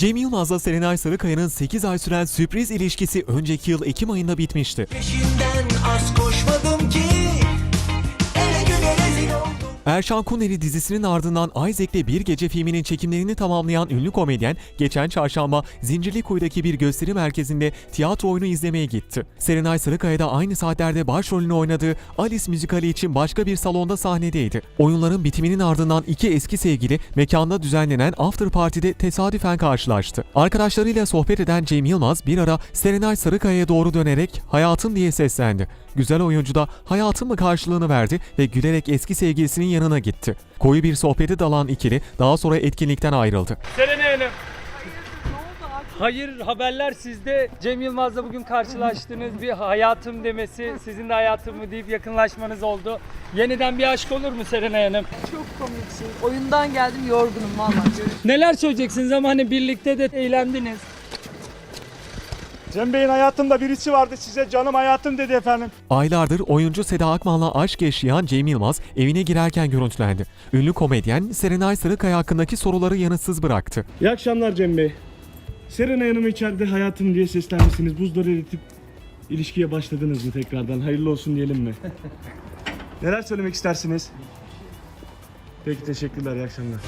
Cem Yılmaz'la Serenay Sarıkaya'nın 8 ay süren sürpriz ilişkisi önceki yıl Ekim ayında bitmişti. Peşinden az koşmadım ki Erşan Kuneri dizisinin ardından Isaac'le Bir Gece filminin çekimlerini tamamlayan ünlü komedyen geçen çarşamba Zincirlikuyu'daki bir gösteri merkezinde tiyatro oyunu izlemeye gitti. Serenay Sarıkaya da aynı saatlerde başrolünü oynadığı Alice müzikali için başka bir salonda sahnedeydi. Oyunların bitiminin ardından iki eski sevgili mekanda düzenlenen after party'de tesadüfen karşılaştı. Arkadaşlarıyla sohbet eden Cem Yılmaz bir ara Serenay Sarıkaya'ya doğru dönerek hayatım diye seslendi. Güzel oyuncu da hayatım mı karşılığını verdi ve gülerek eski sevgilisinin yanına gitti. Koyu bir sohbete dalan ikili daha sonra etkinlikten ayrıldı. Serenay Hanım. Hayır haberler sizde. Cem Yılmaz'la bugün karşılaştığınız bir hayatım demesi, sizin de hayatım mı deyip yakınlaşmanız oldu. Yeniden bir aşk olur mu Serenay Hanım? Çok komiksin. Oyundan geldim yorgunum valla. Neler söyleyeceksiniz ama hani birlikte de eğlendiniz. Cem Bey'in hayatımda birisi vardı size canım hayatım dedi efendim. Aylardır oyuncu Seda Akman'la aşk yaşayan Cem Yılmaz evine girerken görüntülendi. Ünlü komedyen Serenay Sarıkaya hakkındaki soruları yanıtsız bıraktı. İyi akşamlar Cem Bey. Serenay Hanım içeride hayatım diye seslenmişsiniz. Buzları eritip ilişkiye başladınız mı tekrardan? Hayırlı olsun diyelim mi? Neler söylemek istersiniz? Peki teşekkürler, iyi akşamlar.